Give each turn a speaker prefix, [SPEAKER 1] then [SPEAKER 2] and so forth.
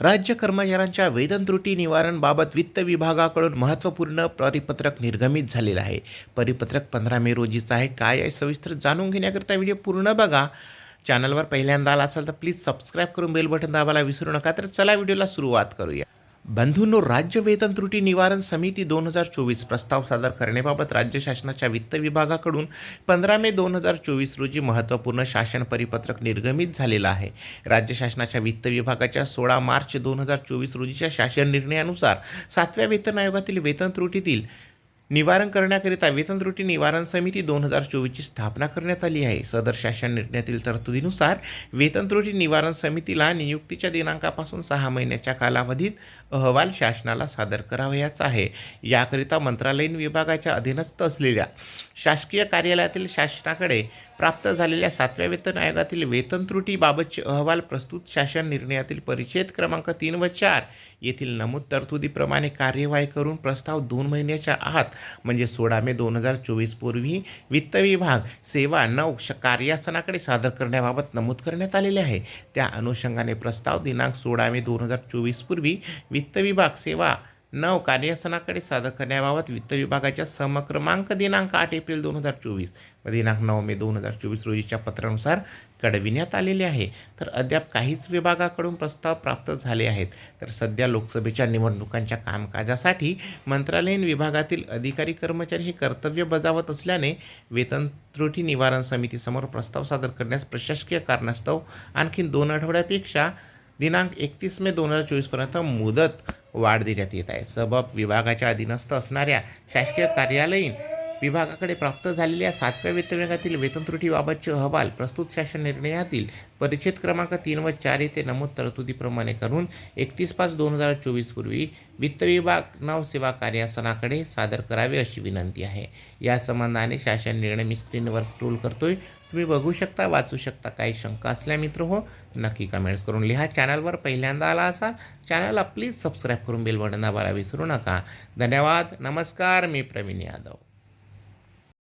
[SPEAKER 1] राज्य कर्मचाऱ्यांच्या वेतन त्रुटी निवारणबाबत वित्त विभागाकडून महत्त्वपूर्ण परिपत्रक निर्गमित झालेलं आहे. परिपत्रक पंधरा मे रोजीचं आहे. काय आहे सविस्तर जाणून घेण्याकरता व्हिडिओ पूर्ण बघा. चॅनलवर पहिल्यांदा आला असाल तर प्लीज सबस्क्राईब करून बेल बटन दाबायला विसरू नका. तर चला व्हिडिओला सुरुवात करूया. बंधूंनो राज्य वेतन त्रुटी निवारण समिती दोन हजार चोवीस प्रस्ताव सादर करण्याबाबत राज्य शासनाच्या वित्त विभागाकडून पंधरा मे दोन हजार चोवीस रोजी महत्त्वपूर्ण शासन परिपत्रक निर्गमित झालेलं आहे. राज्य शासनाच्या वित्त विभागाच्या सोळा मार्च दोन हजार चोवीस रोजीच्या शासन निर्णयानुसार सातव्या वेतन आयोगातील वेतन त्रुटीतील निवारण करण्याकरिता वेतन त्रुटी निवारण समिती दोन हजार चोवीसची स्थापना करण्यात आली आहे. सदर शासन निर्णयातील तरतुदीनुसार वेतन त्रुटी निवारण समितीला नियुक्तीच्या दिनांकापासून सहा महिन्याच्या कालावधीत अहवाल शासनाला सादर करावयाचा आहे. याकरिता मंत्रालयीन विभागाच्या अधीनस्थ असलेल्या शासकीय कार्यालयातील शासनाकडे प्राप्त झालेल्या सातव्या वेतन आयोगातील वेतन त्रुटीबाबतचे अहवाल प्रस्तुत शासन निर्णयातील परिच्छेद क्रमांक तीन व चार येथील नमूद तरतुदीप्रमाणे कार्यवाही करून प्रस्ताव दोन महिन्याच्या आत म्हणजे सोळा मे दोन हजार चोवीस पूर्वी वित्त विभाग सेवा नऊ श कार्यासनाकडे सादर करण्याबाबत नमूद करण्यात आलेले आहे. त्या अनुषंगाने प्रस्ताव दिनांक सोळा मे दोन हजार चोवीस पूर्वी वित्त विभाग सेवा नऊ कार्यसनाकडे सादर करण्याबाबत वित्त विभागाच्या समक्रमांक दिनांक आठ एप्रिल दोन हजार चोवीस. व दिनांक नऊ मे दोन हजार चोवीस रोजीच्या पत्रानुसार कळविण्यात आलेले आहे. तर अद्याप काहीच विभागाकडून प्रस्ताव प्राप्त झाले आहेत. तर सध्या लोकसभेच्या निवडणुकांच्या कामकाजासाठी मंत्रालयीन विभागातील अधिकारी कर्मचारी हे कर्तव्य बजावत असल्याने वेतन त्रुटी निवारण समितीसमोर प्रस्ताव सादर करण्यास प्रशासकीय कारणास्तव आणखी दोन आठवड्यापेक्षा दिनांक एकतीस मे दोन हजार चोवीसपर्यंत मुदत वाढ देण्यात येत आहे. सबब विभागाच्या अधीनस्थ असणाऱ्या शासकीय कार्यालयीन विभागाकडे प्राप्त झालेल्या सातव्या वित्त विभागातील वेतन त्रुटीबाबतचे अहवाल प्रस्तुत शासन निर्णयातील परिच्छेद क्रमांक तीन व चार येथे नमूद तरतुदीप्रमाणे करून एकतीस पाच दोन हजार चोवीस पूर्वी वित्त विभाग नवसेवा कार्यासनाकडे सादर करावे अशी विनंती आहे. या संबंधाने शासन निर्णय मी स्क्रीनवर स्क्रोल करतोय. तुम्ही बघू शकता वाचू शकता काही शंका असल्या मित्र हो नक्की कमेंट्स करून लिहा. चॅनलवर पहिल्यांदा आला असाल चॅनलला प्लीज सबस्क्राईब करून बेल बटन दाबायला विसरू नका. धन्यवाद नमस्कार मी प्रवीण यादव.